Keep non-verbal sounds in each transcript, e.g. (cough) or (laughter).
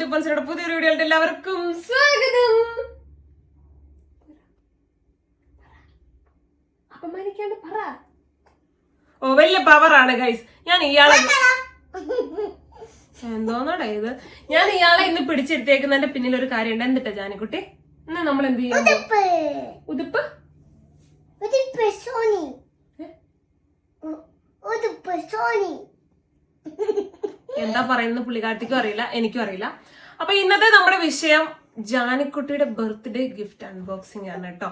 ടിപ്പൻസിയുടെ പുതിയൊരു വീഡിയോയുടെ എല്ലാവർക്കും സ്വാഗതം. അപമാനിക്കാണ്ട് പറ. ഓ വലിയ പവറാണ് ഗൈസ് ഞാൻ ഇയാളെ എന്തോന്നോടെ ഇത്? ഞാൻ ഇയാളെ ഇന്ന് പിടിച്ചെടുത്തേക്കുന്നതിന്റെ പിന്നിൽ ഒരു കാര്യമുണ്ട്. എന്തിട്ടാ ജാനിക്കുട്ടി? ഇന്ന് നമ്മൾ എന്ത് ചെയ്യും? ഉതുപ്പ് സോണി. എന്താ പറയുന്നത് പുള്ളിക്കാട്ടിക്കും അറിയില്ല എനിക്കും അറിയില്ല. അപ്പൊ ഇന്നത്തെ നമ്മുടെ വിഷയം ജാനിക്കുട്ടിയുടെ ബർത്ത്ഡേ ഗിഫ്റ്റ് അൺബോക്സിംഗ് ആണ് കേട്ടോ.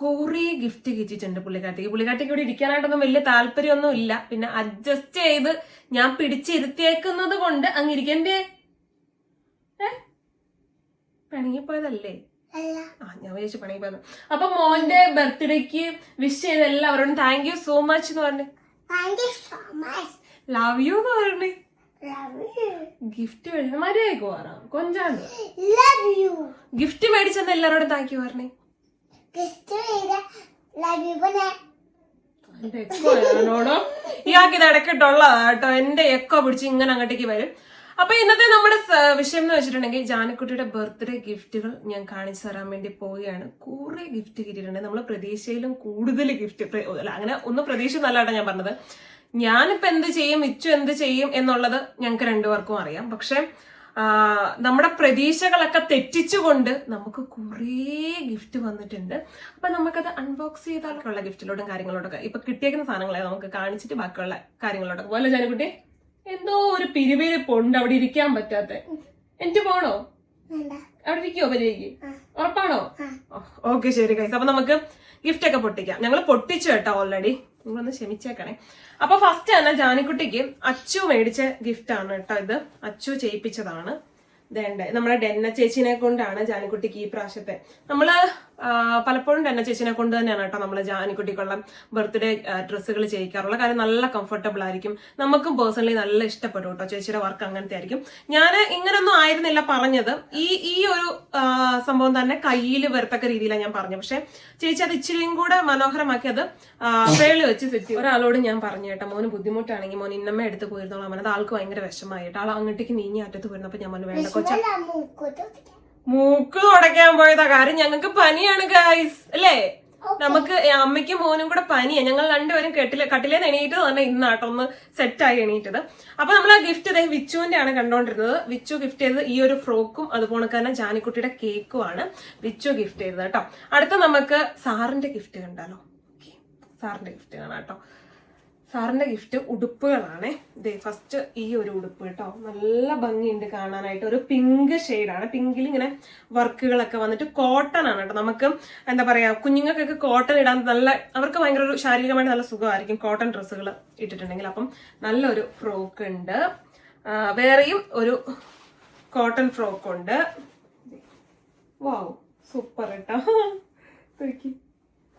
കുറേ ഗിഫ്റ്റ് കിട്ടിയിട്ടുണ്ട് പുള്ളിക്കാട്ടിക്ക് പുള്ളിക്കാട്ടിക്ക് ഇവിടെ ഇരിക്കാനായിട്ടൊന്നും വലിയ താല്പര്യമൊന്നും ഇല്ല. പിന്നെ അഡ്ജസ്റ്റ് ചെയ്ത് ഞാൻ പിടിച്ചിരുത്തിയേക്കുന്നത് കൊണ്ട് അങ്ങ് ഇരിക്കണ്ടേ? പിണങ്ങിപ്പോയതല്ലേ? ആ ഞാൻ വിചാരിച്ചു പിണങ്ങിപ്പോയത്. അപ്പൊ മോന്റെ ബർത്ത്ഡേക്ക് വിഷ് ചെയ്ത എല്ലാവരോടും താങ്ക് യു സോ മച്ച് എന്ന് പറഞ്ഞു. Thank so much love you എന്ന് പറഞ്ഞു. ഗിഫ്റ്റ് മേടിച്ച മര്യാദയ്ക്ക് പറഞ്ഞു കൊഞ്ചാണ് ഗിഫ്റ്റ് മേടിച്ചെന്ന് എല്ലാരോടും താങ്ക് യു പറഞ്ഞേ. ഇടക്കിട്ടുള്ള ഇയാൾക്ക് ഇത് ഇടയ്ക്കിട്ടുള്ളതാ കേട്ടോ. എന്റെ എക്കോ പിടിച്ച് ഇങ്ങനെ അങ്ങോട്ടേക്ക് വരും. അപ്പൊ ഇന്നത്തെ നമ്മുടെ വിഷയം എന്ന് വെച്ചിട്ടുണ്ടെങ്കിൽ ജാനക്കുട്ടിയുടെ ബർത്ത്ഡേ ഗിഫ്റ്റുകൾ ഞാൻ കാണിച്ചു തരാൻ വേണ്ടി പോവുകയാണ്. കുറെ ഗിഫ്റ്റ് കിട്ടിയിട്ടുണ്ട്. നമ്മൾ പ്രതീക്ഷയിലും കൂടുതൽ ഗിഫ്റ്റ് അല്ല അങ്ങനെ ഒന്നും പ്രതീക്ഷ നല്ലതാണ് ഞാൻ പറഞ്ഞത്. ഞാനിപ്പോ എന്ത് ചെയ്യും ഇച്ചു എന്ത് ചെയ്യും എന്നുള്ളത് ഞങ്ങൾക്ക് രണ്ടുപേർക്കും അറിയാം. പക്ഷെ നമ്മുടെ പ്രതീക്ഷകളൊക്കെ തെറ്റിച്ചുകൊണ്ട് നമുക്ക് കുറേ ഗിഫ്റ്റ് വന്നിട്ടുണ്ട്. അപ്പൊ നമുക്കത് അൺബോക്സ് ചെയ്താലുള്ള ഗിഫ്റ്റിലോട്ടും കാര്യങ്ങളോടൊക്കെ ഇപ്പൊ കിട്ടിയേക്കുന്ന സാധനങ്ങളെ നമുക്ക് കാണിച്ചിട്ട് ബാക്കിയുള്ള കാര്യങ്ങളോടൊക്കെ. പോലെ ജാനുകുട്ടി എന്തോ ഒരു പിരിവിരിപ്പുണ്ട് അവിടെ ഇരിക്കാൻ പറ്റാത്ത. എനിക്ക് പോണോ? അവിടെ ഇരിക്കുവോ പരിക്ക്. ഉറപ്പാണോ. ഓക്കെ ശരി കൈസ് അപ്പൊ നമുക്ക് ഗിഫ്റ്റ് ഒക്കെ പൊട്ടിക്കാം. ഞങ്ങൾ പൊട്ടിച്ചു കേട്ടോ ഓൾറെഡി നിങ്ങളൊന്ന് ക്ഷമിച്ചേക്കണേ. അപ്പൊ ഫസ്റ്റ് തന്നെ ജാനിക്കുട്ടിക്ക് അച്ചു മേടിച്ച ഗിഫ്റ്റ് ആണ് കേട്ടോ ഇത്. അച്ചു ചെയ്യിപ്പിച്ചതാണ്. ദേണ്ട നമ്മുടെ ഡെന്ന ചേച്ചിനെ കൊണ്ടാണ് ജാനിക്കുട്ടിക്ക് ഈ പ്രാവശ്യത്തെ. നമ്മൾ പലപ്പോഴും തന്നെ ചേച്ചിനെ കൊണ്ട് തന്നെയാണ് കേട്ടോ നമ്മൾ ജാനിക്കുട്ടിക്കുള്ള ബർത്ത്ഡേ ഡ്രസ്സുകൾ ചെയ്യിക്കാറുള്ള കാര്യം നല്ല കംഫർട്ടബിൾ ആയിരിക്കും. നമുക്കും പേഴ്സണലി നല്ല ഇഷ്ടപ്പെടും കേട്ടോ ചേച്ചിയുടെ വർക്ക് അങ്ങനത്തെ ആയിരിക്കും ഞാൻ ഇങ്ങനൊന്നും ആയിരുന്നില്ല പറഞ്ഞത്. ഈ ഈ ഒരു സംഭവം തന്നെ കയ്യിൽ വരത്തക്ക രീതിയിലാണ് ഞാൻ പറഞ്ഞത്. പക്ഷെ ചേച്ചി അത് ഇച്ചിരിയും കൂടെ മനോഹരമാക്കി അത് പേളി വെച്ച് സെറ്റ് ഒരാളോട് ഞാൻ പറഞ്ഞു കേട്ടോ മോന് ബുദ്ധിമുട്ടാണെങ്കിൽ മോൻ ഇന്നമ്മ എടുത്ത് പോയിരുന്നോളാം. അത് ആൾക്ക് ഭയങ്കര വിഷമായിട്ട് ആൾ അങ്ങോട്ടേക്ക് നീങ്ങി അറ്റത്ത് പോയിരുന്നപ്പോ ഞാൻ മോന് വേണ്ട കൊച്ച. മൂക്ക് തുടയ്ക്കാൻ പോയതാ. കാര്യം ഞങ്ങൾക്ക് പനിയാണ് ഗായ്സ് അല്ലേ? നമുക്ക് അമ്മയ്ക്കും മോനും കൂടെ പനിയാ. ഞങ്ങൾ രണ്ടുപേരും കെട്ടിൽ കട്ടിലേന്ന് എണീറ്റത് തന്നെ ഇന്നാട്ടോ ഒന്ന് സെറ്റായി എണീറ്റത്. അപ്പൊ നമ്മൾ ആ ഗിഫ്റ്റ് ഇതേ വിച്ചുവിന്റെ ആണ് കണ്ടോണ്ടിരുന്നത്. വിച്ചു ഗിഫ്റ്റ് ചെയ്തത് ഈ ഒരു ഫ്രോക്കും അതുപോലെ തന്നെ ജാനിക്കുട്ടിയുടെ കേക്കും ആണ് വിച്ചു ഗിഫ്റ്റ് ചെയ്തത് കേട്ടോ. അടുത്ത നമുക്ക് സാറിന്റെ ഗിഫ്റ്റ് കണ്ടാലോ? സാറിന്റെ ഗിഫ്റ്റ് കാണാം കേട്ടോ. സാറിന്റെ ഗിഫ്റ്റ് ഉടുപ്പുകളാണ്. ഇതേ ഫസ്റ്റ് ഈ ഒരു ഉടുപ്പ് കേട്ടോ. നല്ല ഭംഗിയുണ്ട് കാണാനായിട്ട്. ഒരു പിങ്ക് ആണ്. പിങ്കിൽ ഇങ്ങനെ വർക്കുകളൊക്കെ വന്നിട്ട് കോട്ടൺ ആണ് കേട്ടോ. നമുക്ക് എന്താ പറയാ കുഞ്ഞുങ്ങൾക്കൊക്കെ കോട്ടൺ ഇടാൻ നല്ല അവർക്ക് ഭയങ്കര ഒരു ശാരീരികമായി നല്ല സുഖമായിരിക്കും കോട്ടൺ ഡ്രസ്സുകൾ ഇട്ടിട്ടുണ്ടെങ്കിൽ. അപ്പം നല്ലൊരു ഫ്രോക്ക് ഉണ്ട്. വേറെയും ഒരു കോട്ടൺ ഫ്രോക്ക് ഉണ്ട്. വാവ് സൂപ്പർ കേട്ടോ. (laughs)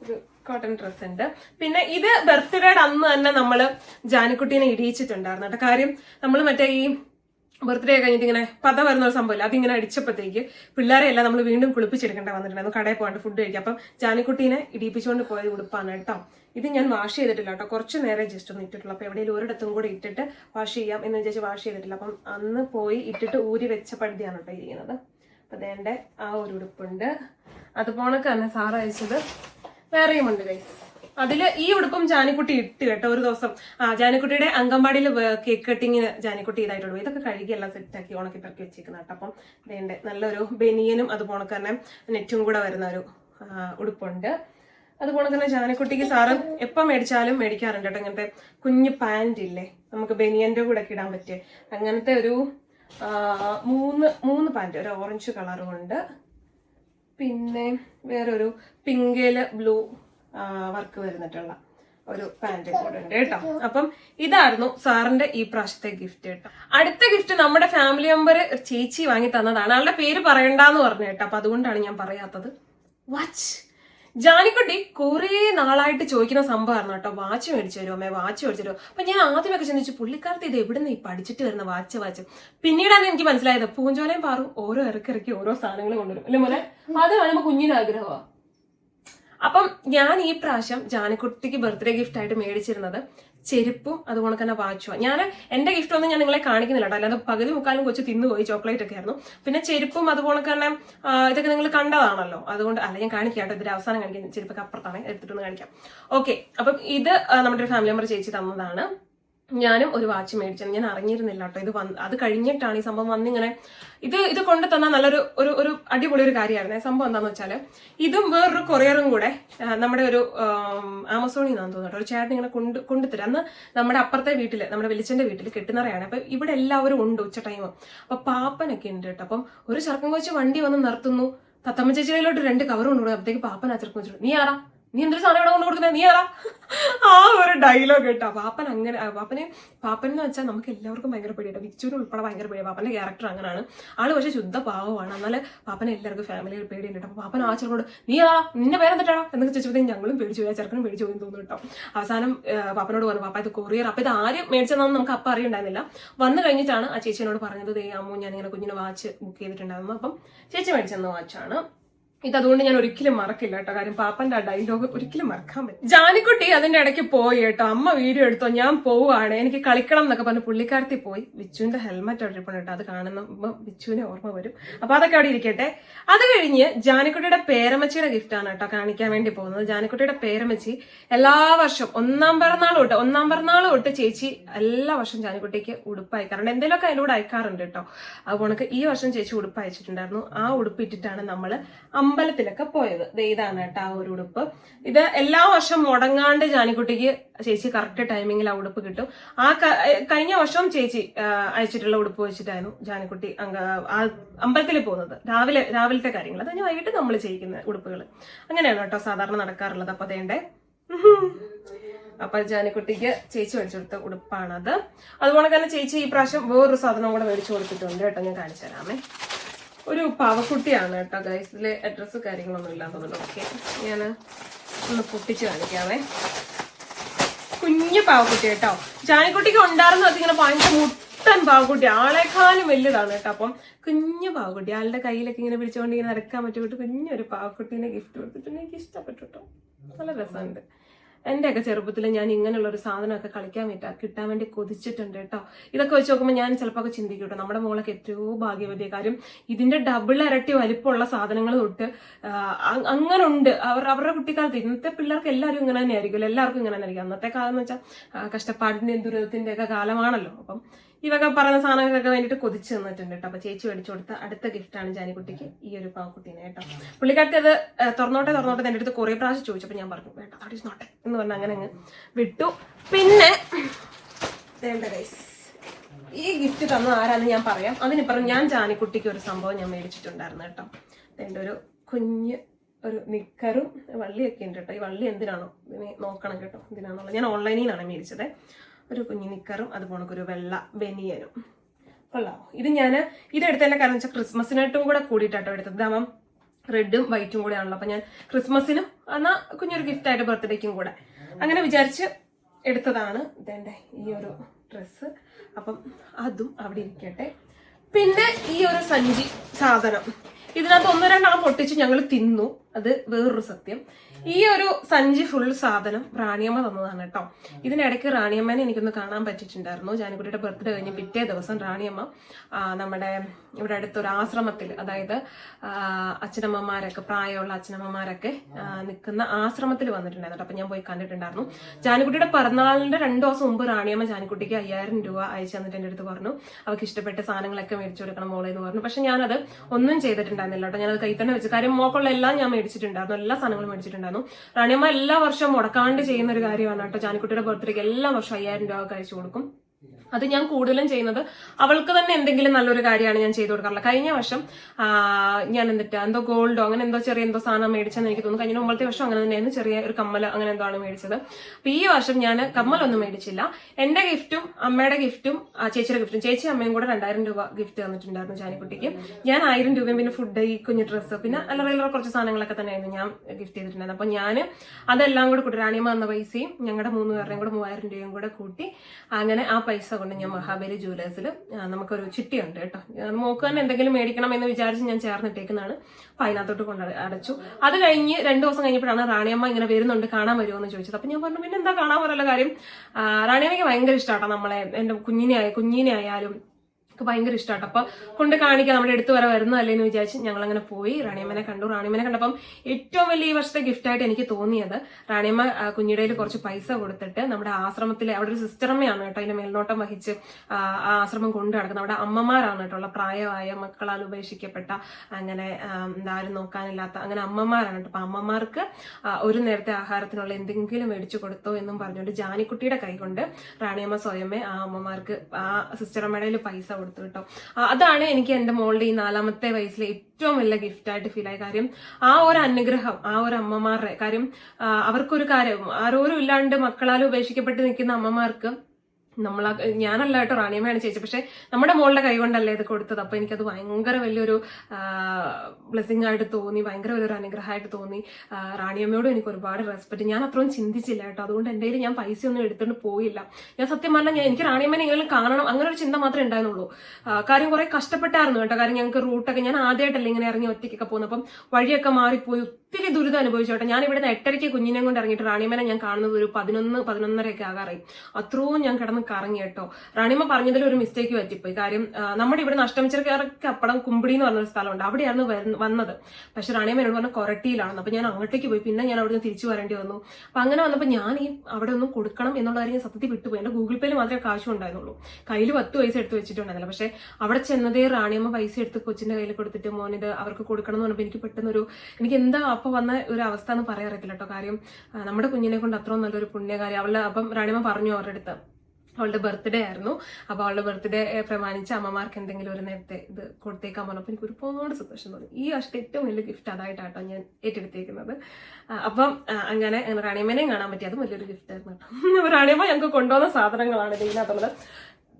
ഒരു കോട്ടൺ ഡ്രസ് ഉണ്ട്. പിന്നെ ഇത് ബർത്ത്ഡേയുടെ അന്ന് തന്നെ നമ്മൾ ജാനിക്കുട്ടീനെ ഇടിയിച്ചിട്ടുണ്ടായിരുന്നു. കേട്ടോ കാര്യം നമ്മൾ മറ്റേ ഈ ബർത്ത്ഡേ കഴിഞ്ഞിട്ട് ഇങ്ങനെ പത വരുന്ന ഒരു സംഭവമില്ല. അതിങ്ങനെ അടിച്ചപ്പോഴത്തേക്ക് പിള്ളേരെ എല്ലാം നമ്മൾ വീണ്ടും കുളിപ്പിച്ചെടുക്കേണ്ട വന്നിട്ടുണ്ടായിരുന്നു. കടയിൽ പോകാണ്ട് ഫുഡ് കഴിക്കാം അപ്പം ജാനിക്കുട്ടീനെ ഇടിപ്പിച്ചുകൊണ്ട് പോയ ഉടുപ്പാണ് കേട്ടോ. ഇത് ഞാൻ വാഷ് ചെയ്തിട്ടില്ല കേട്ടോ. കുറച്ച് നേരം ജസ്റ്റ് ഒന്ന് ഇട്ടിട്ടുള്ളൂ. അപ്പോൾ എവിടെയെങ്കിലും ഒരിടത്തും കൂടി ഇട്ടിട്ട് വാഷ് ചെയ്യാം എന്ന് വിചാരിച്ച് വാഷ് ചെയ്തിട്ടില്ല. അപ്പം അന്ന് പോയി ഇട്ടിട്ട് ഊരി വെച്ച പഴുതിയാണ് കേട്ടോ ഇരിക്കുന്നത്. അപ്പം അതേണ്ട ആ ഒരു ഉടുപ്പുണ്ട്. അതുപോലെ തന്നെ സാറ് അയച്ചത്. വേറെയും ഉണ്ട് ഗൈസ് അതിൽ ഈ ഉടുപ്പും ജാനിക്കുട്ടി ഇട്ട് കേട്ടോ ഒരു ദിവസം. ആ ജാനിക്കുട്ടിയുടെ അംഗൻവാടിയിൽ കേക്ക് കട്ടിങ്ങിന് ജാനിക്കുട്ടി ഇതായിട്ടുള്ളൂ. ഇതൊക്കെ കഴുകി എല്ലാം സെറ്റാക്കി ഉണക്കി പെറുക്കി വെച്ചേക്കുന്ന കേട്ടോ. അപ്പം വേണ്ട നല്ലൊരു ബനിയനും അതുപോലെ തന്നെ നെറ്റും കൂടെ വരുന്ന ഒരു ഉടുപ്പുണ്ട്. അതുപോലെ തന്നെ ജാനിക്കുട്ടിക്ക് സാറ് എപ്പം മേടിച്ചാലും മേടിക്കാറുണ്ട് കേട്ടോ. ഇങ്ങനത്തെ കുഞ്ഞു പാന്റ് ഇല്ലേ നമുക്ക് ബനിയന്റെ കൂടെ ഒക്കെ ഇടാൻ പറ്റിയ. അങ്ങനത്തെ ഒരു മൂന്ന് മൂന്ന് പാന്റ് ഒരു ഓറഞ്ച് കളറും ഉണ്ട്. പിന്നെ വേറൊരു പിങ്കിൽ ബ്ലൂ വർക്ക് വരുന്നിട്ടുള്ള ഒരു പാന്റ് കൂടെ ഉണ്ട് കേട്ടോ. അപ്പം ഇതായിരുന്നു സാറിന്റെ ഈ പ്രാവശ്യത്തെ ഗിഫ്റ്റ് കേട്ടോ. അടുത്ത ഗിഫ്റ്റ് നമ്മുടെ ഫാമിലി മെമ്പർ ചേച്ചി വാങ്ങി തന്നതാണ്. ആളുടെ പേര് പറയണ്ടെന്ന് പറഞ്ഞു കേട്ടോ. അപ്പൊ അതുകൊണ്ടാണ് ഞാൻ പറയാത്തത്. വാച്ച് ജാനിക്കുട്ടി കുറേ നാളായിട്ട് ചോദിക്കുന്ന സംഭവമായിരുന്നു കേട്ടോ. വാച്ച് മേടിച്ചു തരുമോ അമ്മേ? വാച്ച് മേടിച്ചു തരുമോ? അപ്പൊ ഞാൻ ആദ്യമൊക്കെ ചിന്തിച്ചു പുള്ളിക്കാരത്ത് ഇത് എവിടെ നിന്ന് ഈ പഠിച്ചിട്ട് വരുന്ന വാച്ച് വാച്ച്? പിന്നീടാണ് എനിക്ക് മനസ്സിലായത് പൂഞ്ചോലയും പാറും ഓരോ ഇറക്കിറക്കി ഓരോ സാധനങ്ങൾ കൊണ്ടുവരും. അല്ലേ മോനെ? അത് കാണുമ്പോൾ കുഞ്ഞിന് ആഗ്രഹമാണ് അപ്പം ഞാൻ ഈ പ്രാവശ്യം ജാനക്കുട്ടിക്ക് ബർത്ത്ഡേ ഗിഫ്റ്റ് ആയിട്ട് മേടിച്ചിരുന്നത് ചെരുപ്പും അതുപോലെ തന്നെ വാച്ചും ഞാൻ എന്റെ ഗിഫ്റ്റ് ഒന്നും ഞാൻ നിങ്ങളെ കാണിക്കുന്നില്ല കേട്ടോ. അല്ലാതെ പകുതി മുക്കാലും കൊച്ചു തിന്നുപോയി ചോക്ലേറ്റ് ഒക്കെ ആയിരുന്നു. പിന്നെ ചെരുപ്പും അതുപോലെ തന്നെ ഇതൊക്കെ നിങ്ങൾ കണ്ടതാണല്ലോ. അതുകൊണ്ട് അല്ല ഞാൻ കാണിക്കാം കേട്ടോ. ഇതിന്റെ അവസാനം കാണിക്കാം. ചെരുപ്പൊക്കെ അപ്പുറത്താണ്. എടുത്തിട്ടൊന്ന് കാണിക്കാം. ഓക്കെ അപ്പം ഇത് നമ്മുടെ ഒരു ഫാമിലി മെമ്പർ ചേച്ചി തന്നതാണ്. ഞാനും ഒരു വാച്ച് മേടിച്ചത് ഞാൻ അറിഞ്ഞിരുന്നില്ല കേട്ടോ. ഇത് വന്ന് അത് കഴിഞ്ഞിട്ടാണ് ഈ സംഭവം വന്നിങ്ങനെ ഇത് ഇത് കൊണ്ട് തന്ന നല്ലൊരു ഒരു ഒരു അടിപൊളി ഒരു കാര്യമായിരുന്നു. സംഭവം എന്താണെന്ന് വെച്ചാൽ ഇതും വേറൊരു കൊറിയറും കൂടെ നമ്മുടെ ഒരു ആമസോണിൽ നിന്നാന്ന് തോന്നുന്നു ഒരു ചേട്ടൻ ഇങ്ങനെ കൊണ്ട് കൊണ്ടുതരും. അന്ന് നമ്മുടെ അപ്പുറത്തെ വീട്ടിൽ നമ്മുടെ വെളിച്ചന്റെ വീട്ടിൽ കെട്ടുന്നറയാണ്. അപ്പം ഇവിടെ എല്ലാവരും ഉണ്ട് ഉച്ച ടൈം അപ്പം പാപ്പനൊക്കെ ഉണ്ട് കേട്ടോ. അപ്പം ഒരു ചെറുക്കം കൊച്ചു വണ്ടി വന്ന് നിർത്തുന്നു. തത്തമ്മ ചേച്ചിയിലോട്ട് രണ്ട് കവർ കൊണ്ടുപോകും അപ്പോഴത്തേക്ക് പാപ്പൻ ആ ചെറുക്കം വെച്ചിട്ടുണ്ട് നീ ആറാ നീ എന്തൊരു സാധനം ഇവിടെ കൊണ്ടു കൊടുക്കുന്നത് നീ ആരാ? ആ ഒരു ഡയലോഗ് കേട്ടോ. പാപ്പൻ അങ്ങനെ പാപ്പന് പാപ്പൻ എന്ന് വെച്ചാൽ നമുക്ക് എല്ലാവർക്കും ഭയങ്കര പേടിയാണ് വിച്ചുവിന് ഉൾപ്പെടെ ഭയങ്കര പേടിയാണ് പാപ്പന്റെ ക്യാരക്ടർ അങ്ങനെയാണ് ആൾ പക്ഷേ ശുദ്ധ പാവമാണ്. എന്നാൽ പാപ്പനെ എല്ലാവർക്കും ഫാമിലിയിൽ പേടിയുണ്ട് അപ്പൊ പാപ്പൻ ആ നീ ആ നിന്റെ പേരെന്തിട്ടാണോ എന്നൊക്കെ ചോദിച്ചപ്പോഴത്തേക്കും ഞങ്ങളും പേടിച്ചു പോയി. ആ ചെറുക്കനും പേടിച്ചു പോയി തോന്നുന്നു കേട്ടോ. അവസാനം പാപ്പനോട് പറഞ്ഞു പാപ്പ ഇത് കൊറിയർ അപ്പൊ ഇത് ആര് മേടിച്ചതെന്ന് നമുക്ക് അപ്പം അറിയണ്ടായിരുന്നില്ല. വന്നു കഴിഞ്ഞിട്ടാണ് ആ ചേച്ചിയോട് പറഞ്ഞത് ദേ അമ്മോ ഇങ്ങനെ കുഞ്ഞിന് വാച്ച് ബുക്ക് ചെയ്തിട്ടുണ്ടായിരുന്നു. അപ്പം ചേച്ചി മേടിച്ചെന്ന വാച്ചാണ് ഇത് അതുകൊണ്ട് ഞാൻ ഒരിക്കലും മറക്കില്ല കേട്ടോ. കാര്യം പാപ്പന്റെ ആ ഡയലോഗ് ഒരിക്കലും മറക്കാൻ പറ്റും ജാനിക്കുട്ടി അതിന്റെ ഇടയ്ക്ക് പോയി കേട്ടോ. അമ്മ വീഡിയോ എടുത്തോ ഞാൻ പോവുകയാണ്. എനിക്ക് കളിക്കണം എന്നൊക്കെ പറഞ്ഞ് പുള്ളിക്കാരത്തി പോയി. വിച്ചുവിന്റെ ഹെൽമെറ്റ് ഇരിപ്പുണ്ട് കേട്ടോ. അത് കാണുന്ന വിച്ചുവിനെ ഓർമ്മ വരും. അപ്പൊ അതൊക്കെ അവിടെ ഇരിക്കട്ടെ. അത് കഴിഞ്ഞ് ജാനിക്കുട്ടിയുടെ പേരമച്ചിയുടെ ഗിഫ്റ്റ് ആണ് കേട്ടോ കാണിക്കാൻ വേണ്ടി പോകുന്നത്. ജാനിക്കുട്ടിയുടെ പേരമച്ചി എല്ലാ വർഷം ഒന്നാം പിറന്നാൾ തൊട്ട് ഒന്നാം പിറന്നാൾ തൊട്ട് ചേച്ചി എല്ലാ വർഷം ജാനിക്കുട്ടിക്ക് ഉടുപ്പ് അയക്കാറുണ്ട് എന്തെങ്കിലുമൊക്കെ അതിലൂടെ അയക്കാറുണ്ട് കേട്ടോ. അതുകൊണ്ട് ഈ വർഷം ചേച്ചി ഉടുപ്പ് അയച്ചിട്ടുണ്ടായിരുന്നു. ആ ഉടുപ്പിട്ടിട്ടാണ് നമ്മൾ അമ്പലത്തിലൊക്കെ പോയത്. ഇതാണ് കേട്ടോ ആ ഒരു ഉടുപ്പ്. ഇത് എല്ലാ വർഷം മുടങ്ങാണ്ട് ജാനിക്കുട്ടിക്ക് ചേച്ചി കറക്റ്റ് ടൈമിങ്ങിൽ ആ ഉടുപ്പ് കിട്ടും. ആ കഴിഞ്ഞ വർഷം ചേച്ചി അയച്ചിട്ടുള്ള ഉടുപ്പ് വെച്ചിട്ടായിരുന്നു ജാനിക്കുട്ടി ആ അമ്പലത്തിൽ പോകുന്നത്. രാവിലെ രാവിലത്തെ കാര്യങ്ങൾ. അത് കഴിഞ്ഞ് വൈകിട്ട് നമ്മൾ ചെയ്യിക്കുന്ന ഉടുപ്പുകൾ അങ്ങനെയാണ് കേട്ടോ സാധാരണ നടക്കാറുള്ളത്. അപ്പൊ അതേണ്ടേ അപ്പൊ ജാനിക്കുട്ടിക്ക് ചേച്ചി മേടിച്ചു ഉടുപ്പാണത്. അതുപോലെ തന്നെ ചേച്ചി ഈ പ്രാവശ്യം വേറൊരു സാധനം കൂടെ മേടിച്ചു കൊടുത്തിട്ടുണ്ട് കേട്ടോ. ഞാൻ കാണിച്ചു തരാമേ. ഒരു പാവക്കുട്ടിയാണ് കേട്ടോ ഗൈസ് അഡ്രസ് അഡ്രസ്സ് കാര്യങ്ങളൊന്നും തോന്നുന്നു ഓക്കെ ഞാൻ ഒന്ന് പൊട്ടിച്ച് കാണിക്കാവേ. കുഞ്ഞു പാവക്കുട്ടി കേട്ടോ. ജാനിക്കുട്ടിക്ക് ഉണ്ടായിരുന്ന അതിങ്ങനെ ഭയങ്കര മുട്ടൻ പാവക്കുട്ടി. ആളെക്കാളും വലുതാണ് കേട്ടോ. അപ്പം കുഞ്ഞു പാവക്കുട്ടി ആളുടെ കയ്യിലൊക്കെ ഇങ്ങനെ പിടിച്ചുകൊണ്ട് ഇങ്ങനെ നടക്കാൻ പറ്റും കുഞ്ഞൊരു പാവക്കുട്ടീനെ ഗിഫ്റ്റ് കൊടുത്തിട്ടുണ്ട്. എനിക്ക് ഇഷ്ടപ്പെട്ടു കേട്ടോ നല്ല രസമുണ്ട്. എന്റെയൊക്കെ ചെറുപ്പത്തിൽ ഞാൻ ഇങ്ങനെയുള്ള ഒരു സാധനമൊക്കെ കളിക്കാൻ പറ്റാ കിട്ടാൻ വേണ്ടി കൊതിച്ചിട്ടുണ്ട് കേട്ടോ. ഇതൊക്കെ വെച്ച് നോക്കുമ്പോൾ ഞാൻ ചിലപ്പോൾ ഒക്കെ ചിന്തിക്കും കേട്ടോ നമ്മുടെ മോളൊക്കെ എത്രയോ ഭാഗ്യവതിയ. കാര്യം ഇതിന്റെ ഡബിൾ ഇരട്ടി വലിപ്പമുള്ള സാധനങ്ങൾ തൊട്ട് അങ്ങനെ ഉണ്ട് അവർ അവരുടെ കുട്ടിക്കാലത്ത് ഇന്നത്തെ പിള്ളേർക്ക് എല്ലാവരും ഇങ്ങനെ തന്നെ ആയിരിക്കും എല്ലാവർക്കും ഇങ്ങനെ തന്നെ ആയിരിക്കും അന്നത്തെ കാലം എന്ന് വെച്ചാൽ കഷ്ടപ്പാടിന്റെയും ദുരിതത്തിന്റെ ഒക്കെ കാലമാണല്ലോ. അപ്പം ഇവയൊക്കെ പറയുന്ന സാധനങ്ങൾക്കൊക്കെ വേണ്ടിയിട്ട് കൊതിച്ചു നിന്നിട്ടുണ്ട് കേട്ടോ. അപ്പൊ ചേച്ചി മേടിച്ചു കൊടുത്ത അടുത്ത ഗിഫ്റ്റാണ് ജാനിക്കുട്ടിക്ക് ഈ ഒരു പാവക്കുട്ടീനെ കേട്ടോ. പുള്ളിക്കാരത്തി അത് തുറന്നോട്ടെ തുറന്നോട്ടെ എന്റെ അടുത്ത് കുറേ പ്രാവശ്യം ചോദിച്ചപ്പോൾ ഞാൻ പറഞ്ഞു വേണ്ട തടി നോട്ടെ എന്ന് പറഞ്ഞ് അങ്ങനെ അങ്ങ് വിട്ടു. പിന്നെ ഈ ഗിഫ്റ്റ് തന്നു ആരാന്ന് ഞാൻ പറയാം. അതിനിപ്പുറം ഞാൻ ജാനിക്കുട്ടിക്ക് ഒരു സംഭവം ഞാൻ മേടിച്ചിട്ടുണ്ടായിരുന്നു കേട്ടോ. എന്റെ ഒരു കുഞ്ഞ് ഒരു നിക്കറും വള്ളിയൊക്കെ ഉണ്ട് കേട്ടോ. ഈ വള്ളി എന്തിനാണോ? ഇതിനെ നോക്കണം കേട്ടോ എന്തിനാണോ ഞാൻ ഓൺലൈനിൽ നിന്നാണ് മേടിച്ചത്. ഒരു കുഞ്ഞു നിക്കറും അതുപോലെ ഒരു വെള്ള ബനിയനും. കൊള്ളാമോ ഇത് ഞാൻ ഇതെടുത്തതിന്റെ കാരണം വെച്ചാൽ ക്രിസ്മസിനായിട്ടും കൂടെ കൂടിയിട്ടാട്ടോ എടുത്തത്. ഇതാവാം റെഡും വൈറ്റും കൂടെ ആണല്ലോ. അപ്പൊ ഞാൻ ക്രിസ്മസിനും എന്നാ കുഞ്ഞൊരു ഗിഫ്റ്റ് ആയിട്ട് ബർത്ത്ഡേക്കും കൂടെ. അങ്ങനെ വിചാരിച്ച് എടുത്തതാണ് ഇതെന്റെ ഈ ഒരു ഡ്രസ്സ്. അപ്പം അതും അവിടെ ഇരിക്കട്ടെ. പിന്നെ ഈ ഒരു സഞ്ചി സാധനം. ഇതിനകത്ത് ഒന്ന് രണ്ടെണ്ണം പൊട്ടിച്ച് ഞങ്ങൾ തിന്നു. അത് വേറൊരു സത്യം. ഈ ഒരു സഞ്ചി ഫുൾ സാധനം റാണിയമ്മ തന്നതാണ് കേട്ടോ. ഇതിനിടയ്ക്ക് റാണിയമ്മേനെ എനിക്കൊന്ന് കാണാൻ പറ്റിയിട്ടുണ്ടായിരുന്നു. ജാനക്കുട്ടിയുടെ ബർത്ത്ഡേ കഴിഞ്ഞ് പിറ്റേ ദിവസം റാണിയമ്മ നമ്മുടെ ഇവിടെ അടുത്തൊരു ആശ്രമത്തിൽ അതായത് അച്ഛനമ്മമാരൊക്കെ പ്രായമുള്ള അച്ഛനമ്മമാരൊക്കെ നിൽക്കുന്ന ആശ്രമത്തിൽ വന്നിട്ടുണ്ടായിരുന്നു. അപ്പൊ ഞാൻ പോയി കണ്ടിട്ടുണ്ടായിരുന്നു. ജാനക്കുട്ടിയുടെ പിറന്നാളിന്റെ രണ്ടു ദിവസം മുമ്പ് റാണിയമ്മ ജാനക്കുട്ടിക്ക് അയ്യായിരം രൂപ അയച്ചു തന്നിട്ട് എന്റെ അടുത്ത് പറഞ്ഞു. അവർക്ക് ഇഷ്ടപ്പെട്ട സാധനങ്ങളൊക്കെ മേടിച്ചു കൊടുക്കണം മോളെ എന്ന് പറഞ്ഞു. പക്ഷെ ഞാനത് ഒന്നും ചെയ്തിട്ടുണ്ടായിരുന്നില്ല കേട്ടോ. ഞാനത് കൈത്തന്നെ തന്നെ വെച്ചു. കാര്യം മോക്കുള്ള എല്ലാം ഞാൻ മേടിച്ചിട്ടുണ്ടായിരുന്നു. എല്ലാ സാധനങ്ങളും മേടിച്ചിട്ടുണ്ടായിരുന്നു. റാണിയമ്മ എല്ലാ വർഷവും മുടക്കാണ്ട് ചെയ്യുന്ന ഒരു കാര്യമാണ് കേട്ടോ. ജാനിക്കുട്ടിയുടെ ബർത്ത്ഡേക്ക് എല്ലാ വർഷവും അയ്യായിരം രൂപ കഴിച്ചു കൊടുക്കും. അത് ഞാൻ കൂടുതലും ചെയ്യുന്നത് അവൾക്ക് തന്നെ എന്തെങ്കിലും നല്ലൊരു കാര്യമാണ് ഞാൻ ചെയ്തു കൊടുക്കാറുള്ളത്. കഴിഞ്ഞ വർഷം ഞാൻ എന്നിട്ട് എന്തോ ഗോൾഡോ അങ്ങനെ എന്തോ ചെറിയ എന്തോ സാധനം മേടിച്ചെന്ന് എനിക്ക് തോന്നുന്നു. കഴിഞ്ഞ മുമ്പത്തെ വർഷം അങ്ങനെ തന്നെയായിരുന്നു. ചെറിയ ഒരു കമ്മൽ അങ്ങനെ എന്താണ് മേടിച്ചത്. അപ്പൊ ഈ വർഷം ഞാൻ കമ്മലൊന്നും മേടിച്ചില്ല. എന്റെ ഗിഫ്റ്റും അമ്മയുടെ ഗിഫ്റ്റും ചേച്ചിയുടെ ഗിഫ്റ്റും. ചേച്ചി അമ്മയും കൂടെ രണ്ടായിരം രൂപ ഗിഫ്റ്റ് തന്നിട്ടുണ്ടായിരുന്നു ചാനിക്കുട്ടിക്ക് ഞാൻ ആയിരം രൂപയും പിന്നെ ഫുഡ് ഈ കുഞ്ഞു ഡ്രസ്സ് പിന്നെ അല്ലറ വേറെ കുറച്ച് സാധനങ്ങളൊക്കെ തന്നെയായിരുന്നു ഞാൻ ഗിഫ്റ്റ് ചെയ്തിട്ടുണ്ടായിരുന്നു അപ്പൊ ഞാൻ അതെല്ലാം കൂടെ കൂട്ടി റാണിയമ്മ എന്ന പൈസയും ഞങ്ങളുടെ മൂന്ന് പേരുടെയും കൂടെ മൂവായിരം രൂപയും കൂടെ കൂട്ടി അങ്ങനെ ആ പൈസ കൊണ്ട് ഞാൻ മഹാബലി ജുവലേഴ്സിൽ നമുക്കൊരു ചിട്ടിയുണ്ട് കേട്ടോ. മോക്ക് തന്നെ എന്തെങ്കിലും മേടിക്കണം എന്ന് വിചാരിച്ച് ഞാൻ ചേർന്നിട്ടേക്കുന്നതാണ്. അപ്പൊ അതിനകത്തോട്ട് കൊണ്ട് അട- അടച്ചു. അത് കഴിഞ്ഞ് രണ്ടു ദിവസം കഴിഞ്ഞപ്പോഴാണ് റാണിയമ്മ ഇങ്ങനെ വരുന്നുണ്ട് കാണാൻ വരുമോ എന്ന് ചോദിച്ചത്. അപ്പൊ ഞാൻ പറഞ്ഞു പിന്നെ എന്താ കാണാൻ പോലുള്ള കാര്യം? റാണിയമ്മയ്ക്ക് ഭയങ്കര ഇഷ്ടമാട്ടോ നമ്മളെ എന്റെ കുഞ്ഞിനെ ആയ- കുഞ്ഞിനെ ആയാലും ഒക്കെ ഭയങ്കര ഇഷ്ടമാണ് അപ്പൊ കൊണ്ട് കാണിക്കാം നമ്മുടെ അടുത്ത് വരെ വരുന്നതല്ലേ എന്ന് വിചാരിച്ച് ഞങ്ങൾ അങ്ങനെ പോയി. റാണിയമ്മനെ കണ്ടു. റാണിയമ്മനെ കണ്ടപ്പം ഏറ്റവും വലിയ ഈ വർഷത്തെ ഗിഫ്റ്റായിട്ട് എനിക്ക് തോന്നിയത് റാണിയമ്മ കുഞ്ഞിടയിൽ കുറച്ച് പൈസ കൊടുത്തിട്ട് നമ്മുടെ ആശ്രമത്തിലെ അവിടെ ഒരു സിസ്റ്ററമ്മയാണ് കേട്ടോ അതിന്റെ മേൽനോട്ടം വഹിച്ച് ആ ആശ്രമം കൊണ്ടു നടക്കുന്നത്. അവിടെ അമ്മമാരാണ് കേട്ടോ ഉള്ള പ്രായമായ മക്കളാൽ ഉപേക്ഷിക്കപ്പെട്ട അങ്ങനെ എന്താ ആരും നോക്കാനില്ലാത്ത അങ്ങനെ അമ്മമാരാണ് കേട്ടോ. അപ്പൊ അമ്മമാർക്ക് ഒരു നേരത്തെ ആഹാരത്തിനുള്ള എന്തെങ്കിലും മേടിച്ചു കൊടുത്തോ എന്നും പറഞ്ഞുകൊണ്ട് ജാനിക്കുട്ടിയുടെ കൈ കൊണ്ട് റാണിയമ്മ സ്വയമേ ആ അമ്മമാർക്ക് ആ സിസ്റ്ററമ്മയുടെ പൈസ കൊടുത്തു കേട്ടോ. അതാണ് എനിക്ക് എന്റെ മോളുടെ ഈ നാലാമത്തെ വയസ്സിലെ ഏറ്റവും വലിയ ഗിഫ്റ്റ് ആയിട്ട് ഫീൽ ആയ കാര്യം. ആ ഒരു അനുഗ്രഹം ആ ഒരു അമ്മമാരുടെ കാര്യം അവർക്കൊരു കാര്യം ആരോരും ഇല്ലാണ്ട് മക്കളാൽ ഉപേക്ഷിക്കപ്പെട്ട് നിൽക്കുന്ന അമ്മമാർക്ക് നമ്മൾ ഞാനല്ല കേട്ടോ റാണിയമ്മയാണ് ചേച്ചി. പക്ഷെ നമ്മുടെ മോളുടെ കൈ കൊണ്ടല്ലേ ഇത് കൊടുത്തത്. അപ്പൊ എനിക്കത് ഭയങ്കര വലിയൊരു ബ്ലെസ്സിങ് ആയിട്ട് തോന്നി. ഭയങ്കര വലിയൊരു അനുഗ്രഹമായിട്ട് തോന്നി. റാണിയമ്മയോടും എനിക്ക് ഒരുപാട് റെസ്പെക്ട് ഞാൻ അത്രയും ചിന്തിച്ചില്ല കേട്ടോ. അതുകൊണ്ട് കയ്യിൽ ഞാൻ പൈസ ഒന്നും എടുത്തുകൊണ്ട് പോയില്ല. ഞാൻ സത്യം പറഞ്ഞാൽ എനിക്ക് റാണിയമ്മനെ എങ്കിലും കാണണം. അങ്ങനെ ഒരു ചിന്ത മാത്രമേ ഉണ്ടായിരുന്നുള്ളൂ. കാര്യം കുറെ കഷ്ടപ്പെട്ടായിരുന്നു കേട്ടോ. കാര്യം ഞങ്ങൾക്ക് റൂട്ടൊക്കെ ഞാൻ ആദ്യമായിട്ടല്ലേ ഇങ്ങനെ ഇറങ്ങി ഒറ്റയ്ക്കൊക്കെ പോകുന്നത്. അപ്പം വഴിയൊക്കെ മാറിപ്പോയി. ഒത്തിരി ദുരിതം അനുഭവിച്ചു കേട്ടോ. ഞാൻ ഇവിടെ എട്ടരയ്ക്ക് കുഞ്ഞിനെ കൊണ്ട് ഇറങ്ങിയിട്ട് റാണിയമ്മനെ ഞാൻ കാണുന്നത് ഒരു പതിനൊന്ന് പതിനൊന്നരയൊക്കെ ആകാറായി. അത്രയും ഞാൻ കിടന്ന് കറങ്ങി കേട്ടോ. റണിമ പറഞ്ഞതിൽ ഒരു മിസ്റ്റേക്ക് പറ്റിപ്പോയി. കാര്യം നമ്മുടെ ഇവിടെ നഷ്ടമിച്ചക്കാർക്ക് അപ്പടം കുമ്പിടി എന്ന് പറഞ്ഞൊരു സ്ഥലമുണ്ട്. അവിടെയാണ് വരുന്ന- വന്നത്. പക്ഷെ റണിമ എന്നോട് പറഞ്ഞ കൊരട്ടിയിലാണ് അപ്പൊ ഞാൻ അങ്ങോട്ടേക്ക് പോയി. പിന്നെ ഞാൻ അവിടുന്ന് തിരിച്ചു വരേണ്ടി വന്നു. അപ്പൊ അങ്ങനെ വന്നപ്പോൾ ഞാൻ ഈ അവിടെ ഒന്നും കൊടുക്കണം എന്നുള്ള കാര്യം സത്യത്തിൽ വിട്ടുപോയി. എന്റെ ഗൂഗിൾ പേയിൽ മാത്രമേ കാശും ഉണ്ടായിരുന്നുള്ളൂ. കയ്യിൽ പത്ത് പൈസ എടുത്ത് വെച്ചിട്ടുണ്ടായിരുന്നില്ല. പക്ഷെ അവിടെ ചെന്നതേ റാണിയമ്മ പൈസ എടുത്ത് കൊച്ചിന്റെ കയ്യിൽ കൊടുത്തിട്ട് മോനിത് അവർക്ക് കൊടുക്കണം എന്ന് പറഞ്ഞപ്പോൾ എനിക്ക് പെട്ടെന്നൊരു എനിക്ക് എന്താ അപ്പൊ വന്ന ഒരു അവസ്ഥ എന്ന് പറയാറില്ല കേട്ടോ. കാര്യം നമ്മുടെ കുഞ്ഞിനെ കൊണ്ട് അത്രയും നല്ലൊരു പുണ്യകാര്യം. അവളുടെ അപ്പം റാണിയമ്മ പറഞ്ഞു അവരുടെ അടുത്ത് അവളുടെ ബർത്ത്ഡേ ആയിരുന്നു. അപ്പോൾ അവളുടെ ബർത്ത്ഡേ പ്രമാണിച്ച് അമ്മമാർക്ക് എന്തെങ്കിലും ഒരു നേരത്തെ ഇത് കൊടുത്തേക്കാൻ പറഞ്ഞപ്പോൾ എനിക്ക് ഒരുപാട് സന്തോഷം തോന്നി. ഈ വർഷത്തെ ഏറ്റവും വലിയ ഗിഫ്റ്റ് അതായിട്ടാട്ടോ ഞാൻ ഏറ്റെടുത്തേക്കുന്നത്. അപ്പം അങ്ങനെ റാണിയമ്മേനെയും കാണാൻ പറ്റി. വലിയൊരു ഗിഫ്റ്റ് ആയിരുന്നു കേട്ടോ. (laughs) റാണിയമ്മ ഞങ്ങൾക്ക് കൊണ്ടുവന്ന സാധനങ്ങളാണ് ഇത് ഇതിനകത്തുള്ളത്.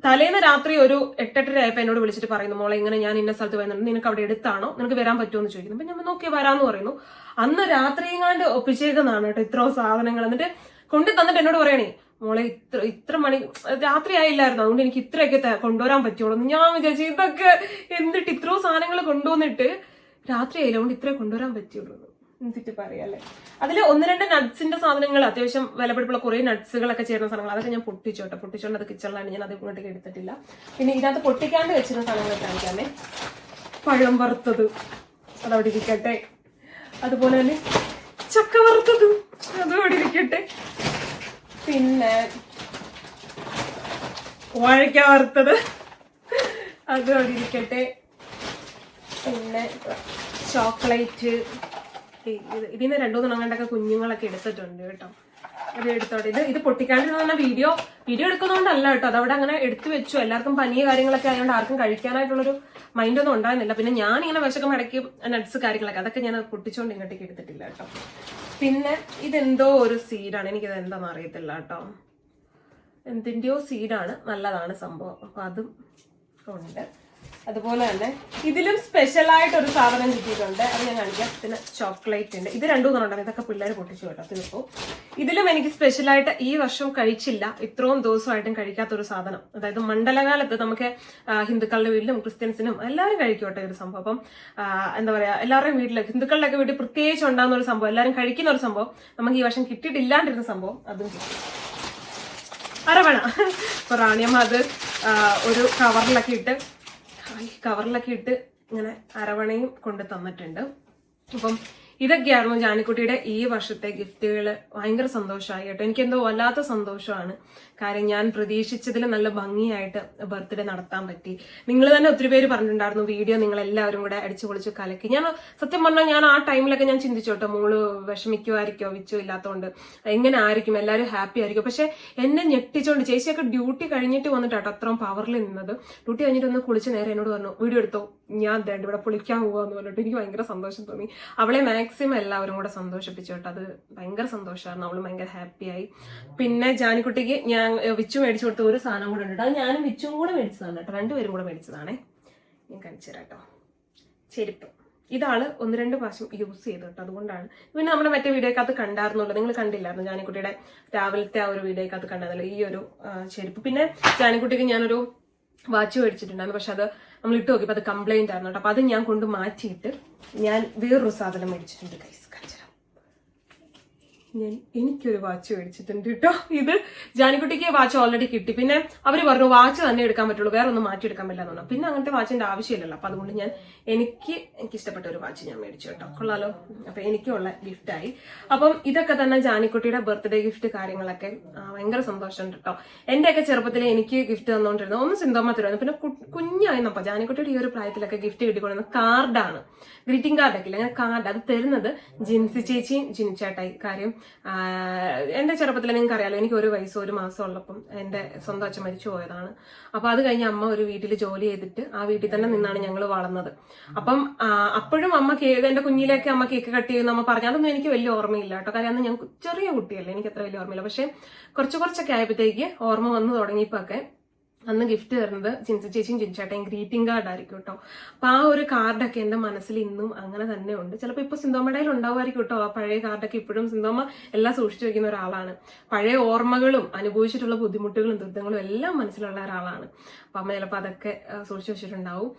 തലേന്ന് രാത്രി ഒരു എട്ടെട്ടര ആയപ്പോൾ എന്നോട് വിളിച്ചിട്ട് പറയുന്നു മോളെ ഇങ്ങനെ ഞാൻ ഇന്ന സ്ഥലത്ത് വരുന്നുണ്ട് നിനക്ക് അവിടെ എടുത്താണോ നിനക്ക് വരാൻ പറ്റുമോ? എന്ന് ചോദിക്കുന്നു. അപ്പൊ ഞാൻ നോക്കി വരാന്ന് പറയുന്നു. അന്ന് രാത്രിയും ഒപ്പിച്ചേക്കുന്നതാണ് കേട്ടോ ഇത്രോ സാധനങ്ങൾ. എന്നിട്ട് കൊണ്ടു തന്നിട്ട് എന്നോട് പറയണേ മോളെ ഇത്ര ഇത്ര മണി രാത്രി ആയില്ലായിരുന്നു? അതുകൊണ്ട് എനിക്ക് ഇത്രയൊക്കെ കൊണ്ടുവരാൻ പറ്റുള്ളൂ ഞാൻ വിചാരിച്ചു. ഇതൊക്കെ എന്നിട്ട് ഇത്രയും സാധനങ്ങൾ കൊണ്ടുവന്നിട്ട് രാത്രി ആയില്ല അതുകൊണ്ട് ഇത്രേ കൊണ്ടുവരാൻ പറ്റുള്ളൂ എന്ന്. എന്നിട്ട് പറയാല്ലേ അതിൽ ഒന്ന് രണ്ട് നട്ട്സിന്റെ സാധനങ്ങൾ അത്യാവശ്യം വിലപിടിപ്പുള്ള കുറെ നട്ട്സുകളൊക്കെ ചേരുന്ന സാധനങ്ങൾ അതൊക്കെ ഞാൻ പൊട്ടിച്ചോട്ടെ പൊട്ടിച്ചോണ്ട് അത് കിച്ചണിലാണ് ഞാൻ അത് ഇങ്ങോട്ടേക്ക് എടുത്തിട്ടില്ല. പിന്നെ ഇതിനകത്ത് പൊട്ടിക്കാണ്ട് വെച്ചിരുന്ന സാധനങ്ങൾ കാണിക്കാമേ. പഴം വറുത്തത്. അതവിടെ ഇരിക്കട്ടെ. അതുപോലെ തന്നെ ചക്ക വറുത്തത്. അതും അവിടെ ഇരിക്കട്ടെ. പിന്നെ വാഴയ്ക്ക വറുത്തത്. അത് അവിടെ ഇരിക്കട്ടെ. പിന്നെ ചോക്ലേറ്റ്. ഇതിന് രണ്ടു മൂന്ന് അങ്ങോട്ടൊക്കെ കുഞ്ഞുങ്ങളൊക്കെ എടുത്തിട്ടുണ്ട് കേട്ടോ. അത് എടുത്തോട്ടെ. ഇത് ഇത് പൊട്ടിക്കാണ്ടിരുന്ന പറഞ്ഞാൽ വീഡിയോ വീഡിയോ എടുക്കുന്നതുകൊണ്ടല്ല കേട്ടോ. അതവിടെ അങ്ങനെ എടുത്തു വെച്ചു. എല്ലാവർക്കും പനിയ കാര്യങ്ങളൊക്കെ ആയതുകൊണ്ട് ആർക്കും കഴിക്കാനായിട്ടുള്ളൊരു മൈൻഡ് ഒന്നും ഉണ്ടായിരുന്നില്ല. പിന്നെ ഞാൻ ഇങ്ങനെ വിശക്കം ഇടയ്ക്ക് നട്ട്സ് കാര്യങ്ങളൊക്കെ അതൊക്കെ ഞാൻ പൊട്ടിച്ചുകൊണ്ട് ഇങ്ങോട്ടേക്ക് എടുത്തിട്ടില്ല കേട്ടോ. പിന്നെ ഇതെന്തോ ഒരു സീഡാണ് എനിക്കിത് എന്താണെന്ന് അറിയത്തില്ല കേട്ടോ. എന്തിന്റെയോ സീഡാണ് നല്ലതാണ് സംഭവം. അപ്പം അതും ഉണ്ട്. അതുപോലെ തന്നെ ഇതിലും സ്പെഷ്യൽ ആയിട്ട് ഒരു സാധനം കിട്ടിയിട്ടുണ്ട്. അത് ഞാൻ കാണിക്കാം. പിന്നെ ചോക്ലേറ്റ് ഉണ്ട്. ഇത് രണ്ടും തന്നെ ഇതൊക്കെ പിള്ളേർ പൊട്ടിച്ചു കേട്ടോ. തീർക്കും ഇതിലും എനിക്ക് സ്പെഷ്യൽ ആയിട്ട് ഈ വർഷം കഴിച്ചില്ല. ഇത്രയും ദിവസമായിട്ടും കഴിക്കാത്ത ഒരു സാധനം. അതായത് മണ്ഡലകാലത്ത് നമുക്ക് ഹിന്ദുക്കളുടെ വീട്ടിലും ക്രിസ്ത്യൻസിനും എല്ലാവരും കഴിക്കും കേട്ടോ ഒരു സംഭവം. അപ്പം എന്താ പറയാ എല്ലാവരുടെയും വീട്ടിൽ ഹിന്ദുക്കളുടെയൊക്കെ വീട്ടിൽ പ്രത്യേകിച്ച് ഉണ്ടാകുന്ന ഒരു സംഭവം എല്ലാവരും കഴിക്കുന്ന ഒരു സംഭവം നമുക്ക് ഈ വർഷം കിട്ടിയിട്ടില്ലാണ്ടിരുന്ന സംഭവം അതും അറവണ അരവണ. അപ്പൊ റാണിയമ്മ അത് ഒരു കവറിലൊക്കെ ഇട്ട് കവറിലൊക്കെ ഇട്ട് ഇങ്ങനെ അരവണയും കൊണ്ട് തന്നിട്ടുണ്ട്. അപ്പം ഇതൊക്കെയായിരുന്നു ജാനിക്കുട്ടിയുടെ ഈ വർഷത്തെ ഗിഫ്റ്റുകൾ ഭയങ്കര സന്തോഷമായി കേട്ടോ. എനിക്കെന്തോ വല്ലാത്ത സന്തോഷമാണ്. കാര്യം ഞാൻ പ്രതീക്ഷിച്ചതിൽ നല്ല ഭംഗിയായിട്ട് ബർത്ത്ഡേ നടത്താൻ പറ്റി. നിങ്ങൾ തന്നെ ഒത്തിരി പേര് പറഞ്ഞിട്ടുണ്ടായിരുന്നു വീഡിയോ നിങ്ങൾ എല്ലാവരും കൂടെ അടിച്ചു പൊളിച്ച് കലക്കി. ഞാൻ സത്യം പറഞ്ഞാൽ ഞാൻ ആ ടൈമിലൊക്കെ ഞാൻ ചിന്തിച്ചു കേട്ടോ മോൾ വിഷമിക്കുമായിരിക്കോ വിച്ചോ ഇല്ലാത്തതുകൊണ്ട് എങ്ങനെ ആയിരിക്കും എല്ലാവരും ഹാപ്പി ആയിരിക്കും. പക്ഷെ എന്നെ ഞെട്ടിച്ചോണ്ട് ചേച്ചിയൊക്കെ ഡ്യൂട്ടി കഴിഞ്ഞിട്ട് വന്നിട്ടാട്ടോ അത്രയും പവറിൽ നിന്നത്. ഡ്യൂട്ടി കഴിഞ്ഞിട്ട് ഒന്ന് കുളിച്ച് നേരെ എന്നോട് പറഞ്ഞു വീഡിയോ എടുത്തോ? ഞാൻ ഇവിടെ പൊളിക്കാൻ പോവാന്ന് പറഞ്ഞിട്ട് എനിക്ക് ഭയങ്കര സന്തോഷം തോന്നി. അവളെ മാക്സിമം എല്ലാവരും കൂടെ സന്തോഷിപ്പിച്ചു കേട്ടോ. അത് ഭയങ്കര സന്തോഷമായിരുന്നു. അവൾ ഭയങ്കര ഹാപ്പിയായി. പിന്നെ ജാനിക്കുട്ടിക്ക് ഞാൻ വിച്ചു മേടിച്ചു കൊടുത്ത ഒരു സാധനം കൂടെ ഉണ്ട് അത് ഞാനും വിച്ചും കൂടെ മേടിച്ചതാണ് കേട്ടോ. രണ്ടുപേരും കൂടെ മേടിച്ചതാണേ. ഞാൻ കാണിച്ചു തരാം കേട്ടോ. ചെരുപ്പ്. ഇതാണ് ഒന്ന് രണ്ട് പ്രാവശ്യം യൂസ് ചെയ്ത് കേട്ടോ. അതുകൊണ്ടാണ്. പിന്നെ നമ്മുടെ മറ്റേ വീഡിയോക്കകത്ത് കണ്ടായിരുന്നുള്ളൂ നിങ്ങൾ കണ്ടില്ലായിരുന്നു ജാനിക്കുട്ടിയുടെ രാവിലത്തെ ആ ഒരു വീഡിയോക്കകത്ത് കണ്ടായിരുന്നല്ലോ. ഈ ഒരു ചെരുപ്പ്. പിന്നെ ജാനിക്കുട്ടിക്ക് ഞാനൊരു വാച്ച് മേടിച്ചിട്ടുണ്ടായിരുന്നു. പക്ഷെ അത് നമ്മൾ ഇട്ട് നോക്കിയപ്പോൾ അത് കംപ്ലൈന്റ് ആയിരുന്നു കേട്ടോ. അപ്പൊ അത് ഞാൻ കൊണ്ട് മാറ്റിയിട്ട് ഞാൻ വേറൊരു സാധനം മേടിച്ചിട്ടുണ്ട് കൈസ് കാണിച്ചു ഞാൻ എനിക്കൊരു വാച്ച് മേടിച്ചിട്ടുണ്ട് കേട്ടോ ഇത് ജാനിക്കുട്ടിക്ക് വാച്ച് ഓൾറെഡി കിട്ടി. പിന്നെ അവർ പറഞ്ഞു വാച്ച് തന്നെ എടുക്കാൻ പറ്റുള്ളൂ. വേറെ ഒന്നും മാറ്റി എടുക്കാൻ പറ്റില്ല എന്ന് പറഞ്ഞു. പിന്നെ അങ്ങനത്തെ വാച്ചിന്റെ ആവശ്യമില്ലല്ലോ. അപ്പൊ അതുകൊണ്ട് ഞാൻ എനിക്ക് എനിക്ക് ഇഷ്ടപ്പെട്ട ഒരു വാച്ച് ഞാൻ മേടിച്ചു കേട്ടോ കൊള്ളാലോ. അപ്പൊ എനിക്കുള്ള ഗിഫ്റ്റായി അപ്പം ഇതൊക്കെ തന്നെ ജാനിക്കുട്ടിയുടെ ബർത്ത്ഡേ ഗിഫ്റ്റ് കാര്യങ്ങളൊക്കെ ഭയങ്കര സന്തോഷമുണ്ട് കേട്ടോ എന്റെയൊക്കെ ചെറുപ്പത്തിൽ എനിക്ക് ഗിഫ്റ്റ് തന്നുകൊണ്ടിരുന്നത് ഒന്ന് സിന്തോമ തരുമായിരുന്നു പിന്നെ കുഞ്ഞായിരുന്നപ്പോ ജാനിക്കുട്ടിയുടെ ഈ ഒരു പ്രായത്തിലൊക്കെ ഗിഫ്റ്റ് കിട്ടിക്കൊണ്ടു കാർഡാണ് ഗ്രീറ്റിംഗ് കാർഡൊക്കെ ഇല്ല? അങ്ങനെ കാർഡ് അത് തരുന്നത് ജിൻസി ചേച്ചിയും ജിനിച്ചേട്ടായി കാര്യം ആ, എന്റെ ചെറുപ്പത്തിൽ നിങ്ങൾക്ക് അറിയാലോ എനിക്ക് ഒരു വയസ്സോ ഒരു മാസം ഉള്ളപ്പം എന്റെ സ്വന്തം അച്ഛൻ മരിച്ചു പോയതാണ്. അപ്പൊ അത് കഴിഞ്ഞ് അമ്മ ഒരു വീട്ടിൽ ജോലി ചെയ്തിട്ട് ആ വീട്ടിൽ തന്നെ നിന്നാണ് ഞങ്ങൾ വളർന്നത്. അപ്പം അപ്പോഴും അമ്മ കേക്ക് എന്റെ കുഞ്ഞിലേക്ക് അമ്മ കേക്ക് കട്ട് ചെയ്യുന്ന അമ്മ പറഞ്ഞു. അതൊന്നും എനിക്ക് വലിയ ഓർമ്മയില്ല കേട്ടോ. കാര്യം അന്ന് ഞാൻ ചെറിയ കുട്ടിയല്ലേ എനിക്ക് അത്ര വലിയ ഓർമ്മയില്ല. പക്ഷേ കുറച്ച് കുറച്ചൊക്കെ ആയപ്പോഴത്തേക്ക് ഓർമ്മ വന്നു തുടങ്ങിയപ്പോൾ ഒക്കെ അന്ന് ഗിഫ്റ്റ് തരുന്നത് ചിൻസ ചേച്ചിയും ചിൻചാട്ടയും. ഗ്രീറ്റിംഗ് കാർഡ് ആയിരിക്കും കേട്ടോ അപ്പൊ ആ ഒരു കാർഡൊക്കെ എന്റെ മനസ്സിൽ ഇന്നും അങ്ങനെ തന്നെ ഉണ്ട്. ചിലപ്പോൾ ഇപ്പൊ സിന്തോമടയിൽ ഉണ്ടാവുമായിരിക്കും കേട്ടോ ആ പഴയ കാർഡൊക്കെ ഇപ്പോഴും സിന്തോമ എല്ലാം സൂക്ഷിച്ചു വെക്കുന്ന ഒരാളാണ്. പഴയ ഓർമ്മകളും അനുഭവിച്ചിട്ടുള്ള ബുദ്ധിമുട്ടുകളും ദുരിതങ്ങളും എല്ലാം മനസ്സിലുള്ള ഒരാളാണ്. അപ്പൊ അമ്മ ചിലപ്പോൾ അതൊക്കെ സൂക്ഷിച്ചു വെച്ചിട്ടുണ്ടാവും.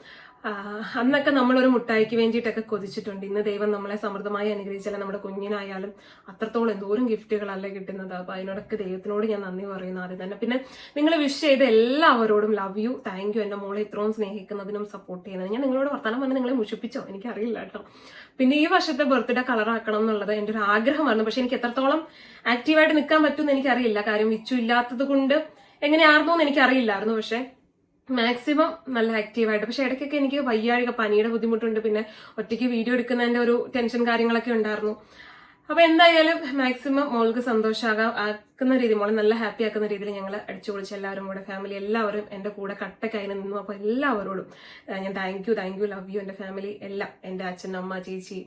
അന്നൊക്കെ നമ്മളൊരു മുട്ടായിക്ക് വേണ്ടിയിട്ടൊക്കെ കൊതിച്ചിട്ടുണ്ട്. ഇന്ന് ദൈവം നമ്മളെ സമൃദ്ധമായി അനുഗ്രഹിച്ചാലും നമ്മുടെ കുഞ്ഞിനായാലും അത്രത്തോളം എന്തോരം ഗിഫ്റ്റുകളല്ലേ കിട്ടുന്നത്. അപ്പൊ അതിനോടൊക്കെ ദൈവത്തിനോട് ഞാൻ നന്ദി പറയുന്നു ആദ്യം തന്നെ. പിന്നെ നിങ്ങൾ വിഷ് ചെയ്ത എല്ലാവരോടും ലവ് യു താങ്ക് യു എന്റെ മോളെ ഇത്രയും സ്നേഹിക്കുന്നതിനും സപ്പോർട്ട് ചെയ്യുന്നതിനും. ഞാൻ നിങ്ങളോട് വർത്താനം പറഞ്ഞ് നിങ്ങളെ മുഷിപ്പിച്ചോ? എനിക്കറിയില്ല കേട്ടോ. പിന്നെ ഈ വർഷത്തെ ബർത്ത്ഡേ കളർ ആക്കണം എന്നുള്ളത് എന്റെ ഒരു ആഗ്രഹമായിരുന്നു. പക്ഷെ എനിക്ക് എത്രത്തോളം ആക്റ്റീവായിട്ട് നിൽക്കാൻ പറ്റുമെന്ന് എനിക്കറിയില്ല. കാര്യം വിച്ചു ഇല്ലാത്തത് കൊണ്ട് എങ്ങനെയായിരുന്നു എന്ന് എനിക്കറിയില്ലായിരുന്നു. പക്ഷെ മാക്സിമം നല്ല ആക്റ്റീവായിട്ട് പക്ഷെ ഇടയ്ക്കൊക്കെ എനിക്ക് വയ്യാഴിക പനിയുടെ ബുദ്ധിമുട്ടുണ്ട്. പിന്നെ ഒറ്റയ്ക്ക് വീഡിയോ എടുക്കുന്നതിന്റെ ഒരു ടെൻഷൻ കാര്യങ്ങളൊക്കെ ഉണ്ടായിരുന്നു. അപ്പൊ എന്തായാലും മാക്സിമം മോൾക്ക് സന്തോഷമാകാം ആക്കുന്ന രീതി മോളെ നല്ല ഹാപ്പി ആക്കുന്ന രീതിയിൽ ഞങ്ങൾ അടിച്ചു പൊളിച്ച് എല്ലാവരും കൂടെ ഫാമിലി എല്ലാവരും എന്റെ കൂടെ കട്ടക്കായി നിന്നു. അപ്പോൾ എല്ലാവരോടും ഞാൻ thank you thank you love you എന്റെ ഫാമിലി എല്ലാം എന്റെ അച്ഛൻ അമ്മ ചേച്ചി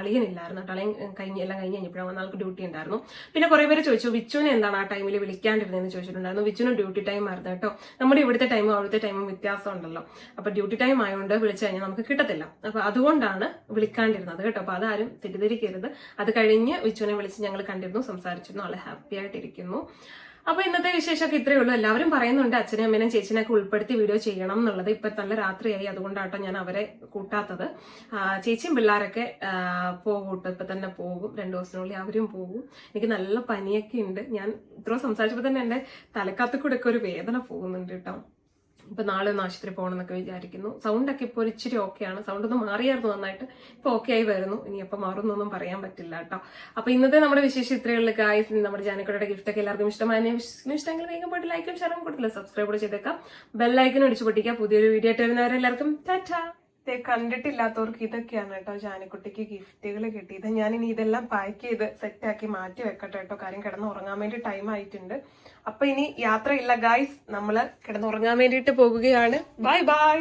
അളിയനില്ലായിരുന്നു. കേട്ടോ അളിയൻ കഴിഞ്ഞ് എല്ലാം കഴിഞ്ഞ് കഴിഞ്ഞപ്പോഴാണ് നാൾക്ക് ഡ്യൂട്ടി ഉണ്ടായിരുന്നു. പിന്നെ കുറേ പേര് ചോദിച്ചു വിച്ചുവിനെ എന്താണ് ആ ടൈമിൽ വിളിക്കാണ്ടിരുന്നതെന്ന്? ചോദിച്ചിട്ടുണ്ടായിരുന്നു. വിച്ചുവിന് ഡ്യൂട്ടി ടൈം ആയിരുന്നു കേട്ടോ. നമ്മുടെ ഇവിടുത്തെ ടൈമും അവിടുത്തെ ടൈമും വ്യത്യാസം ഉണ്ടല്ലോ. അപ്പോൾ ഡ്യൂട്ടി ടൈം ആയതുകൊണ്ട് വിളിച്ചു കഴിഞ്ഞാൽ നമുക്ക് കിട്ടത്തില്ല. അപ്പോൾ അതുകൊണ്ടാണ് വിളിക്കാണ്ടിരുന്നത് കേട്ടോ. അപ്പോൾ അതാരും തെറ്റിദ്ധരിക്കരുത്. അത് കഴിഞ്ഞ് വിച്ചുവിനെ വിളിച്ച് ഞങ്ങൾ കണ്ടിരുന്നു സംസാരിച്ചിരുന്നു. ആളെ ഹാപ്പി ആയിട്ടിരിക്കുന്നു അപ്പൊ ഇന്നത്തെ വിശേഷമൊക്കെ ഇത്രയേ ഉള്ളൂ. എല്ലാവരും പറയുന്നുണ്ട് അച്ഛനെയും അമ്മേനെയും ചേച്ചിനെയൊക്കെ ഉൾപ്പെടുത്തി വീഡിയോ ചെയ്യണം എന്നുള്ളത്. ഇപ്പൊ നല്ല രാത്രിയായി. അതുകൊണ്ടാട്ടോ ഞാൻ അവരെ കൂട്ടാത്തത്. ചേച്ചിയും പിള്ളേരൊക്കെ പോകും ഇപ്പൊ തന്നെ പോകും. രണ്ടു ദിവസത്തിനുള്ളിൽ അവരും പോകും. എനിക്ക് നല്ല പനിയൊക്കെ ഉണ്ട്. ഞാൻ ഇത്ര സംസാരിച്ചപ്പോൾ തന്നെ എന്റെ തലക്കകത്ത് കൂടെ ഒക്കെ ഒരു വേദന പോകുന്നുണ്ട് കേട്ടോ. ഇപ്പൊ നാളെ ഒന്ന് ആശുപത്രി പോകണം എന്നൊക്കെ വിചാരിക്കുന്നു. സൗണ്ട് ഒക്കെ ഇപ്പോൾ ഇച്ചിരി ഓക്കെയാണ്. സൗണ്ട് ഒന്ന് മാറിയായിരുന്നു നന്നായിട്ട്. ഇപ്പൊ ഓക്കെ ആയി വരുന്നു. ഇനി എപ്പോൾ മാറുന്നൊന്നും പറയാൻ പറ്റില്ല കേട്ടോ. അപ്പൊ ഇന്നത്തെ നമ്മുടെ വിശേഷം ഇത്രയുള്ള ഗായ്സ് നമ്മുടെ ജാനക്കടയുടെ ഗിഫ്റ്റ് ഒക്കെ എല്ലാവർക്കും ഇഷ്ടമായ ഇഷ്ടമെങ്കിൽ വേഗം പോയിട്ട് ലൈക്കും ഷെയറും കൊടുത്തില്ല സബ്സ്ക്രൈബ് ചെയ്തേക്കാം. ബെല്ലൈക്കൻ അടിച്ചു പൊട്ടിക്കുക. പുതിയൊരു വീഡിയോ ആയിട്ട് വരുന്നവരെല്ലാവർക്കും ടാറ്റാ കണ്ടിട്ടില്ലാത്തവർക്ക് ഇതൊക്കെയാണ് കേട്ടോ ജാനിക്കുട്ടിക്ക് ഗിഫ്റ്റുകൾ കിട്ടിയത്. ഞാൻ ഇനി ഇതെല്ലാം പാക്ക് ചെയ്ത് സെറ്റാക്കി മാറ്റി വെക്കട്ടെ കേട്ടോ. കാര്യം കിടന്ന് ഉറങ്ങാൻ വേണ്ടി ടൈം ആയിട്ടുണ്ട്. അപ്പൊ ഇനി യാത്രയില്ല ഗായ്സ് നമ്മൾ കിടന്നുറങ്ങാൻ വേണ്ടിയിട്ട് പോകുകയാണ്. Bye bye